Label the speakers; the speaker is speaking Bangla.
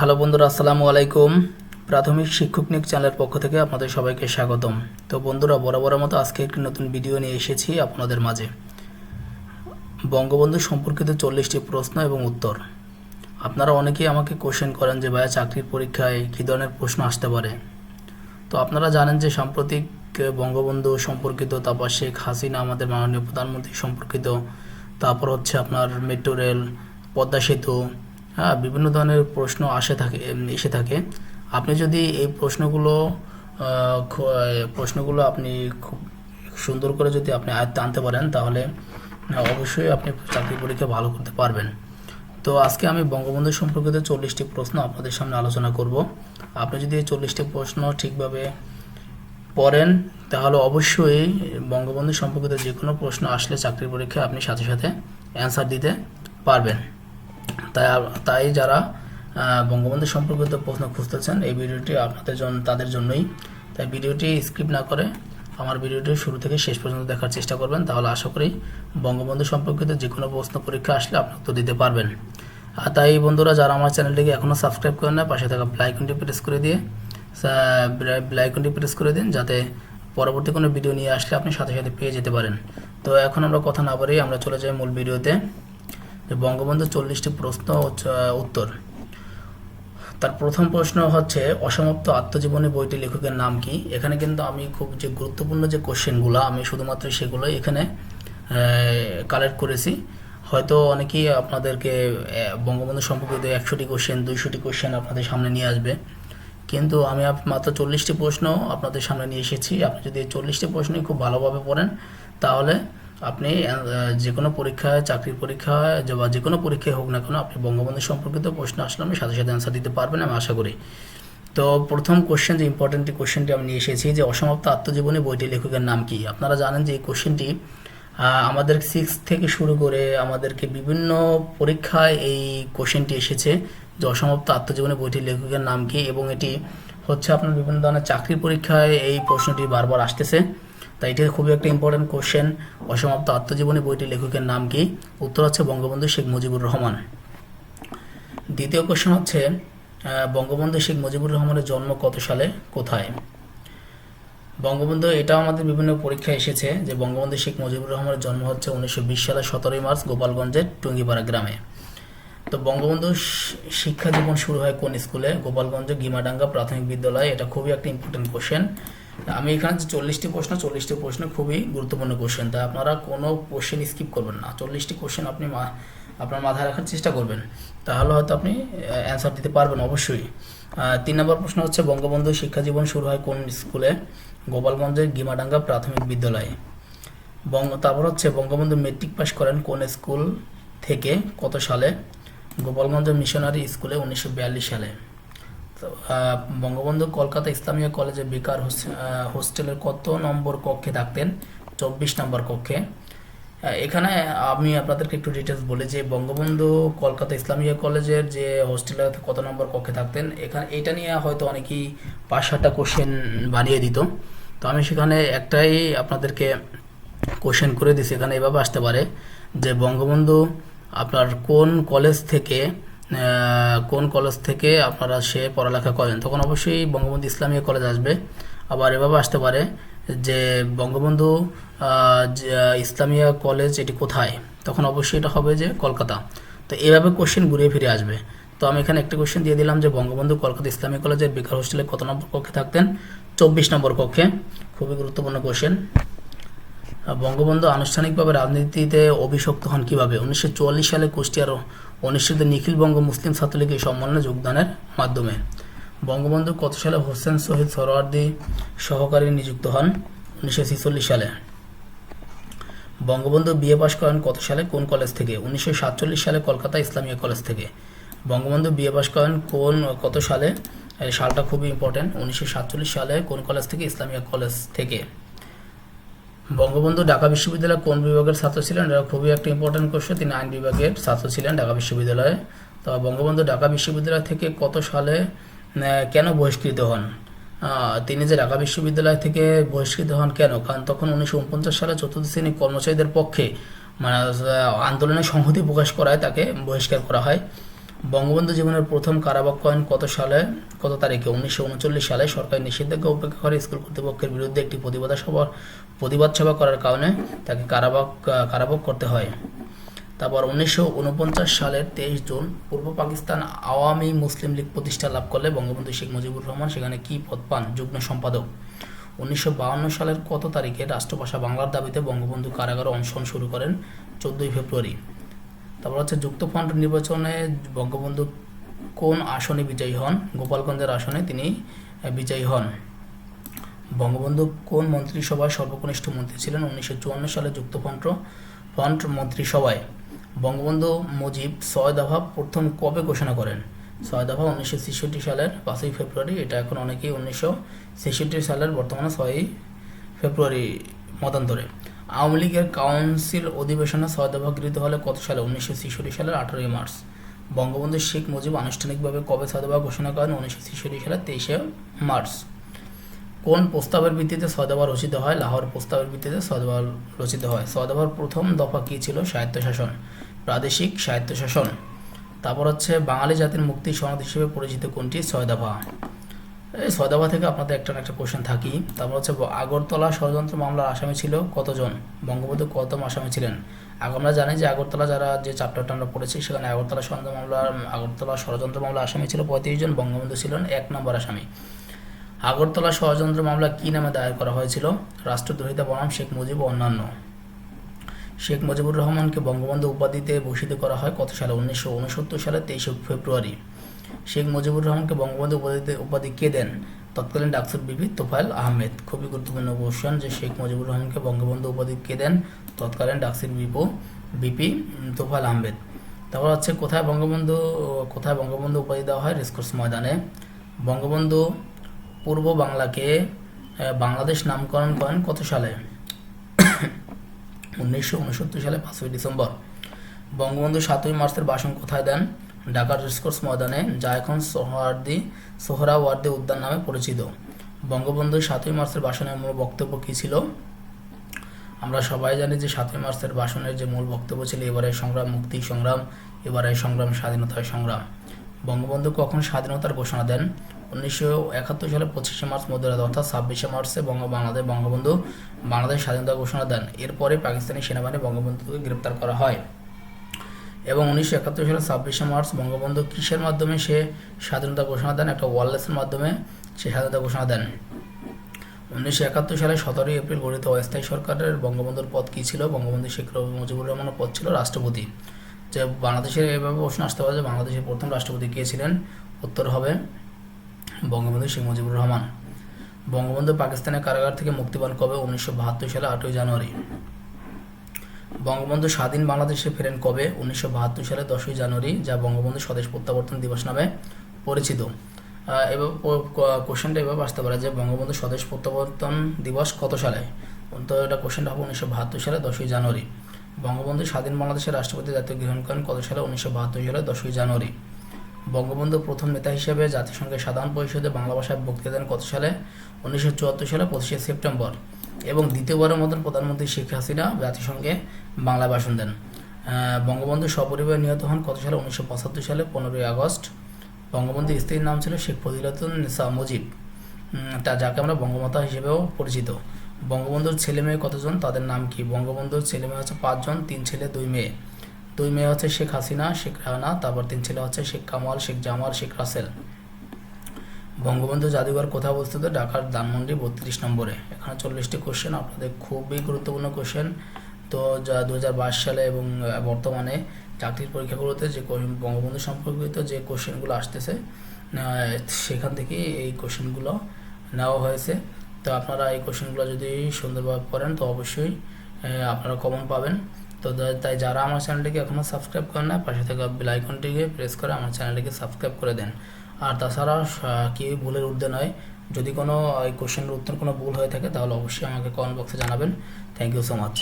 Speaker 1: হ্যালো বন্ধুরা, আসসালামু আলাইকুম। প্রাথমিক শিক্ষক নিক চ্যানেলের পক্ষ থেকে আপনাদের সবাইকে স্বাগতম। তো বন্ধুরা বরাবর মতো আজকে একটি নতুন ভিডিও নিয়ে এসেছি আপনাদের মাঝে। বঙ্গবন্ধু সম্পর্কিত চল্লিশটি প্রশ্ন এবং উত্তর। আপনারা অনেকেই আমাকে কোশ্চেন করেন যে, ভাইয়া, চাকরির পরীক্ষায় কী ধরনের প্রশ্ন আসতে পারে? তো আপনারা জানেন যে, সাম্প্রতিক বঙ্গবন্ধু সম্পর্কিত, তারপর শেখ হাসিনা, আমাদের মাননীয় প্রধানমন্ত্রী সম্পর্কিত, তারপর হচ্ছে আপনার মেট্রো রেল পদ্মা সেতু হ্যাঁ বিভিন্ন ধরনের প্রশ্ন আসে থাকে এসে থাকে। আপনি যদি এই প্রশ্নগুলো প্রশ্নগুলো আপনি খুব সুন্দর করে যদি আপনি আয়ত্তে আনতে পারেন, তাহলে অবশ্যই আপনি চাকরি পরীক্ষা ভালো করতে পারবেন। তো আজকে আমি বঙ্গবন্ধু সম্পর্কিত চল্লিশটি প্রশ্ন আপনাদের সামনে আলোচনা করব। আপনি যদি এই চল্লিশটি প্রশ্ন ঠিকভাবে পড়েন, তাহলে অবশ্যই বঙ্গবন্ধু সম্পর্কিত যে কোনো প্রশ্ন আসলে চাকরির পরীক্ষায় আপনি সাথে সাথে অ্যান্সার দিতে পারবেন। তাই তাই যারা বঙ্গবন্ধু সম্পর্কিত প্রশ্ন খুঁজতেছেন, এই ভিডিওটি আপনাদের জন্য তাদের জন্যই। তাই ভিডিওটি স্কিপ না করে আমার ভিডিওটি শুরু থেকে শেষ পর্যন্ত দেখার চেষ্টা করবেন, তাহলে আশা করি বঙ্গবন্ধু সম্পর্কিত যে কোনো প্রশ্ন পরীক্ষা আসলে আপনি উত্তর দিতে পারবেন। আর তাই বন্ধুরা, যারা আমার চ্যানেলটিকে এখনও সাবস্ক্রাইব করেন না পাশে থাকা ব্লাইকনটি প্রেস করে দিয়ে ব্লাইকনটি প্রেস করে দিন, যাতে পরবর্তী কোনো ভিডিও নিয়ে আসলে আপনি সাথে সাথে পেয়ে যেতে পারেন। তো এখন আমরা কথা না বলেই আমরা চলে যাই মূল ভিডিওতে বঙ্গবন্ধু চল্লিশটি প্রশ্ন উত্তর। তার প্রথম প্রশ্ন হচ্ছে, অসমাপ্ত আত্মজীবনী বইটি লেখকের নাম কি? এখানে কিন্তু আমি খুব যে গুরুত্বপূর্ণ যে কোশ্চেনগুলো, আমি শুধুমাত্র সেগুলো এখানে কালেক্ট করেছি। হয়তো অনেকেই আপনাদেরকে বঙ্গবন্ধু সম্পর্কিত একশোটি কোশ্চেন, দুইশোটি কোশ্চেন আপনাদের সামনে নিয়ে আসবে। কিন্তু আমি মাত্র চল্লিশটি প্রশ্ন আপনাদের সামনে নিয়ে এসেছি। আপনি যদি এই চল্লিশটি প্রশ্নই খুব ভালোভাবে পড়েন, তাহলে আপনি যে কোনো পরীক্ষায়, চাকরির পরীক্ষায় বা যে কোনো পরীক্ষায় হোক না কেন আপনি বঙ্গবন্ধু সম্পর্কিত প্রশ্ন আসলে আপনি সাথে সাথে অ্যান্সার দিতে পারবেন আমি আশা করি। তো প্রথম কোশ্চেন যে ইম্পর্টেন্ট কোশ্চেনটি আমি নিয়ে এসেছি, যে অসমাপ্ত আত্মজীবনী বইটি লেখকের নাম কি? আপনারা জানেন যে এই কোশ্চেনটি আমাদের সিক্স থেকে শুরু করে আমাদেরকে বিভিন্ন পরীক্ষায় এই কোশ্চেনটি এসেছে, যে অসমাপ্ত আত্মজীবনী বইটির লেখকের নাম কি এবং এটি হচ্ছে আপনার বিভিন্ন ধরনের চাকরির পরীক্ষায় এই প্রশ্নটি বারবার আসতেছে। তাই এটি খুবই একটা ইম্পর্টেন্ট কোশ্চেন অসমাপ্ত আত্মজীবনী বইটির লেখকের নাম কি? উত্তর হচ্ছে বঙ্গবন্ধু শেখ মুজিবুর রহমান। দ্বিতীয় কোশ্চেন হচ্ছে বঙ্গবন্ধু শেখ মুজিবুর রহমানের জন্ম কত সালে? কোথায়? বঙ্গবন্ধু, এটাও আমাদের বিভিন্ন পরীক্ষায় এসেছে যে বঙ্গবন্ধু শেখ মুজিবুর রহমানের জন্ম হচ্ছে উনিশশো বিশ সালের সতেরোই মার্চ গোপালগঞ্জের টুঙ্গিপাড়া গ্রামে। তো বঙ্গবন্ধু শিক্ষা জীবন শুরু হয় কোন স্কুলে? গোপালগঞ্জ গিমাডাঙ্গা প্রাথমিক বিদ্যালয়। এটা খুবই একটা ইম্পর্টেন্ট কোশ্চেন আমি এখানে যে চল্লিশটি প্রশ্ন চল্লিশটি প্রশ্ন খুবই গুরুত্বপূর্ণ কোশ্চেন তাই আপনারা কোনো কোশ্চেন স্কিপ করবেন না। চল্লিশটি কোশ্চেন আপনি আপনার মাথায় রাখার চেষ্টা করবেন। তাহলে হয়তো আপনি অ্যান্সার দিতে পারবেন অবশ্যই। তিন নম্বর প্রশ্ন হচ্ছে, বঙ্গবন্ধু শিক্ষা জীবন শুরু হয় কোন স্কুলে? গোপালগঞ্জের গিমাডাঙ্গা প্রাথমিক বিদ্যালয়ে। বঙ্গ তারপর হচ্ছে, বঙ্গবন্ধু মেট্রিক পাস করেন কোন স্কুল থেকে? কত সালে? গোপালগঞ্জ মিশনারি স্কুলে উনিশশো বিয়াল্লিশ সালে। তো, বঙ্গবন্ধু কলকাতা ইসলামিয়া কলেজে বেকার হোস- হোস্টেলের কত নম্বর কক্ষে থাকতেন? চব্বিশ নম্বর কক্ষে। এখানে আমি আপনাদেরকে একটু ডিটেলস বলি যে বঙ্গবন্ধু কলকাতা ইসলামিয়া কলেজের যে হোস্টেলে কত নম্বর কক্ষে থাকতেন এখানে এটা নিয়ে হয়তো অনেকেই পাঁচ সাতটা কোশ্চেন বানিয়ে দিত। তো আমি সেখানে একটাই আপনাদেরকে কোশ্চেন করে দিছি এখানে এভাবে আসতে পারে যে বঙ্গবন্ধু আপনার কোন কলেজ থেকে কোন কলেজ থেকে আপনারা সে পড়ালেখা করেন? তখন অবশ্যই বঙ্গবন্ধু ইসলামিয়া কলেজ আসবে। আবার এভাবে আসতে পারে যে বঙ্গবন্ধু ইসলামিয়া কলেজ এটি কোথায়? তখন অবশ্যই এটা হবে যে কলকাতা। তো এভাবে কোশ্চেন ঘুরে ফিরে আসবে। তো আমি এখানে একটা কোশ্চেন দিয়ে দিলাম যে বঙ্গবন্ধু কলকাতা ইসলামিক কলেজের বেকার হোস্টেলে কত নম্বর কক্ষে থাকতেন? চব্বিশ নম্বর কক্ষে। খুবই গুরুত্বপূর্ণ কোশ্চেন বঙ্গবন্ধু আনুষ্ঠানিকভাবে রাজনীতিতে অভিষিক্ত হন কীভাবে? উনিশশো সালে কুষ্টিয়ার অনুষ্ঠিত নিখিল বঙ্গ মুসলিম ছাত্রলীগ এই সম্মেলনে যোগদানের মাধ্যমে বঙ্গবন্ধু কত সালে হোসেন শহীদ সরোয়ার্দী সহকারী নিযুক্ত হন? উনিশশো ছেচল্লিশ সালে। বঙ্গবন্ধু বিএ পাশ করেন কত সালে? কোন কলেজ থেকে? উনিশশো সাতচল্লিশ সালে কলকাতা ইসলামিয়া কলেজ থেকে। বঙ্গবন্ধু বিএ পাশ করেন কোন, কত সালে? সালটা খুবই ইম্পর্টেন্ট উনিশশো সাতচল্লিশ সালে কোন কলেজ থেকে? ইসলামিয়া কলেজ থেকে। বঙ্গবন্ধু ঢাকা বিশ্ববিদ্যালয়ে কোন বিভাগের ছাত্র ছিলেন? এটা খুবই একটা ইম্পর্টেন্ট কোশ্চেন তিনি আইন বিভাগের ছাত্র ছিলেন ঢাকা বিশ্ববিদ্যালয়ে। তো বঙ্গবন্ধু ঢাকা বিশ্ববিদ্যালয় থেকে কত সালে কেন বহিষ্কৃত হন? তিনি যে ঢাকা বিশ্ববিদ্যালয় থেকে বহিষ্কৃত হন কেন? কারণ তখন উনিশশো উনপঞ্চাশ সালে চতুর্থ শ্রেণি কর্মচারীদের পক্ষে মানে আন্দোলনে সংহতি প্রকাশ করায় তাকে বহিষ্কার করা হয়। বঙ্গবন্ধু জীবনের প্রথম কারাবাক্যায়ন কত সালে? কত তারিখে? উনিশশো উনচল্লিশ সালে সরকারি নিষেধাজ্ঞা উপেক্ষা করে স্কুল কর্তৃপক্ষের বিরুদ্ধে একটি প্রতিবাদ সভা প্রতিবাদ সভা করার কারণে তাকে কারাবাক কারাভোগ করতে হয়। তারপর উনিশশো উনপঞ্চাশ সালের তেইশ জুন পূর্ব পাকিস্তান আওয়ামী মুসলিম লীগ প্রতিষ্ঠা লাভ করলে বঙ্গবন্ধু শেখ মুজিবুর রহমান সেখানে কি পদ পান? যুগ্ম সম্পাদক। উনিশশো সালের কত তারিখে রাষ্ট্রভাষা বাংলার দাবিতে বঙ্গবন্ধু কারাগারে অনশন শুরু করেন? চোদ্দোই ফেব্রুয়ারি। তারপর হচ্ছে যুক্তফ্রন্ট নির্বাচনে বঙ্গবন্ধু কোন আসনে বিজয়ী হন? গোপালগঞ্জের আসনে তিনি বিজয়ী হন। বঙ্গবন্ধু কোন মন্ত্রিসভায় সর্বকনিষ্ঠ মন্ত্রী ছিলেন? উনিশশো চুয়ান্ন সালে যুক্তফ্রন্ট, ফ্রন্ট মন্ত্রিসভায়। বঙ্গবন্ধু মুজিব ছয় দফা প্রথম কবে ঘোষণা করেন? ছয় দফা উনিশশো ছেষট্টি সালের পাঁচই ফেব্রুয়ারি, এটা এখন অনেকেই উনিশশো ছেষট্টি সালের বর্তমানে ছয়ই ফেব্রুয়ারি মতান্তরে। আওয়ামী লীগের কাউন্সিল অধিবেশনে ছয় দফা গৃহীত হলে কত সালে? উনিশশো ছেষট্টি সালের আঠারোই মার্চ। বঙ্গবন্ধু শেখ মুজিব আনুষ্ঠানিকভাবে কবে ছয় ঘোষণা করেন? উনিশশো ছেষট্টি সালের তেইশে মার্চ। কোন প্রস্তাবের ভিত্তিতে সদবার রচিত হয়? লাহোর প্রস্তাবের ভিত্তিতে সদবার রচিত হয়। সদবার প্রথম দফা কী ছিল? স্বায়ত্তশাসন। প্রাদেশিক স্বায়ত্তশাসন। তারপর হচ্ছে বাঙালি জাতির মুক্তি সনদ হিসেবে পরিচিত কোনটি? ছয় ছয় থেকে আপনাদের একটা একটা কোশ্চেন থাকি। তারপর হচ্ছে আগরতলা ষড়যন্ত্র মামলার আসামি ছিল কতজন? বঙ্গবন্ধু কতম আসামি ছিলেন? আগে আমরা জানি যে আগরতলা যারা যে চ্যাপ্টারটা আমরা পড়েছি, সেখানে আগরতলা ষড়যন্ত্র মামলার, আগরতলা ষড়যন্ত্র মামলা আসামি ছিল পঁয়ত্রিশ জন, বঙ্গবন্ধু ছিলেন এক নম্বর আসামি। আগরতলা ষড়যন্ত্র মামলা কী নামে দায়ের করা হয়েছিল? রাষ্ট্রদ্রোহিতা বনাম শেখ মুজিব ও অন্যান্য। শেখ মুজিবুর রহমানকে বঙ্গবন্ধু উপাধিতে ভূষিত করা হয় কত সালে? উনিশশো উনসত্তর সালে তেইশে ফেব্রুয়ারি। শেখ মুজিবুর রহমানকে বঙ্গবন্ধু উপাধিতে উপাধি কে দেন? তৎকালীন ডাকসুর বিপি তোফায়েল আহমেদ। খুবই গুরুত্বপূর্ণ কোশ্চেন যে শেখ মুজিবুর রহমানকে বঙ্গবন্ধু উপাধি কে দেন? তৎকালীন ডাকসুর বিপো বিপি তোফায়েল আহমেদ। তারপর হচ্ছে কোথায় বঙ্গবন্ধু কোথায় বঙ্গবন্ধু উপাধি দেওয়া হয়? রেসকোর্স ময়দানে। বঙ্গবন্ধু পূর্ব বাংলাকে বাংলাদেশ নামকরণ করেন কত সালে? উনিশশো উনসত্তর সালে পাঁচই ডিসেম্বর। বঙ্গবন্ধু সাতই মার্চের ভাষণ কোথায় দেন? ঢাকার রেসকোর্স ময়দানে যা এখন সোহরাওয়ার্দী সোহরাওয়ার্দী উদ্যান নামে পরিচিত। বঙ্গবন্ধু সাতই মার্চের ভাষণের মূল বক্তব্য কী ছিল? আমরা সবাই জানি যে সাতই মার্চের ভাষণের যে মূল বক্তব্য ছিল, এবারে সংগ্রাম, মুক্তি, সংগ্রাম, এবারে সংগ্রাম স্বাধীনতার সংগ্রাম। বঙ্গবন্ধু কখন স্বাধীনতার ঘোষণা দেন? উনিশশো একাত্তর সালে পঁচিশে মার্চ, মধ্যরাত অর্থাৎ ছাব্বিশে মার্চে বঙ্গ, বাংলাদেশ বঙ্গবন্ধু বাংলাদেশ স্বাধীনতা ঘোষণা দেন। এরপরে পাকিস্তানি সেনাবাহিনী বঙ্গবন্ধুকে গ্রেপ্তার করা হয়। এবং উনিশশো একাত্তর সালে ছাব্বিশে মার্চ বঙ্গবন্ধু কিসের মাধ্যমে সে স্বাধীনতা ঘোষণা দেন? একটা ওয়ারলেসের মাধ্যমে সে স্বাধীনতা ঘোষণা দেন। উনিশশো একাত্তর সালে সতেরোই এপ্রিল গঠিত অস্থায়ী সরকারের বঙ্গবন্ধুর পদ কী ছিল? বঙ্গবন্ধু শেখ মুজিবুর রহমানের পদ ছিল রাষ্ট্রপতি। যে বাংলাদেশের এভাবে প্রশ্ন আসতে পারে যে বাংলাদেশের প্রথম রাষ্ট্রপতি কে ছিলেন? উত্তর হবে বঙ্গবন্ধু শেখ মুজিবুর রহমান। বঙ্গবন্ধু পাকিস্তানের কারাগার থেকে মুক্তি পান কবে? উনিশশো বাহাত্তর সালে আটই জানুয়ারি। বঙ্গবন্ধু স্বাধীন বাংলাদেশে ফেরেন কবে? উনিশশো বাহাত্তর সালে দশই জানুয়ারি, যা বঙ্গবন্ধু স্বদেশ প্রত্যাবর্তন দিবস নামে পরিচিত। এবার কোশ্চেনটা এভাবে আসতে পারে যে, বঙ্গবন্ধু স্বদেশ প্রত্যাবর্তন দিবস কত সালে? তো এটা কোশ্চেনটা হবে উনিশশো বাহাত্তর সালে দশই জানুয়ারি। বঙ্গবন্ধু স্বাধীন বাংলাদেশের রাষ্ট্রপতি দায়িত্ব গ্রহণ করেন কত সালে? উনিশশো বাহাত্তর সালে দশই জানুয়ারি। বঙ্গবন্ধু প্রথম নেতা হিসেবে জাতিসংঘের সাধারণ পরিষদে বাংলা ভাষায় বক্তৃতা দেন কত সালে? উনিশশো চুয়াত্তর সালে পঁচিশে সেপ্টেম্বর। এবং দ্বিতীয়বারের মতন প্রধানমন্ত্রী শেখ হাসিনা জাতিসংঘে বাংলা ভাষণ দেন। বঙ্গবন্ধু সপরিবারে নিহত হন কত সালে? উনিশশো পঁচাত্তর সালে, পনেরোই আগস্ট। বঙ্গবন্ধু স্ত্রীর নাম ছিল শেখ ফজিলাতুন নিসা মুজিব। তা যাকে আমরা বঙ্গমাতা হিসেবেও পরিচিত। বঙ্গবন্ধুর ছেলে মেয়ে কতজন? তাদের নাম কি? বঙ্গবন্ধুর ছেলে মেয়ে হচ্ছে পাঁচজন, তিন ছেলে, দুই মেয়ে। দুই মেয়ে হচ্ছে শেখ হাসিনা, শেখ রানা, তারপর তিন ছেলে হচ্ছে শেখ কামাল, শেখ জামাল, শেখ রাসেল। বঙ্গবন্ধু জাদুঘর কোথায় অবস্থিত? ঢাকার ধানমন্ডি বত্রিশ নম্বরে। এখানে চল্লিশটি কোশ্চেন আপনাদের খুবই গুরুত্বপূর্ণ কোশ্চেন তো যা দু হাজার বাইশ সালে এবং বর্তমানে চাকরির পরীক্ষাগুলোতে যে বঙ্গবন্ধু সম্পর্কিত যে কোশ্চেনগুলো আসতেছে সেখান থেকে এই কোশ্চেনগুলো নেওয়া হয়েছে। তো আপনারা এই কোশ্চেনগুলো যদি সুন্দরভাবে করেন তো অবশ্যই আপনারা কমন পাবেন। তো তাই যারা আমার চ্যানেলটিকে এখনও সাবস্ক্রাইব করেন না, পাশে থাকা বেল আইকনটিকে প্রেস করে আমার চ্যানেলটিকে সাবস্ক্রাইব করে দেন। আর তাছাড়া কেউই ভুলের ঊর্ধ্বে নয়, যদি কোনো এই কোশ্চেনের উত্তর কোনো ভুল হয়ে থাকে, তাহলে অবশ্যই আমাকে কমেন্ট বক্সে জানাবেন। Thank you so much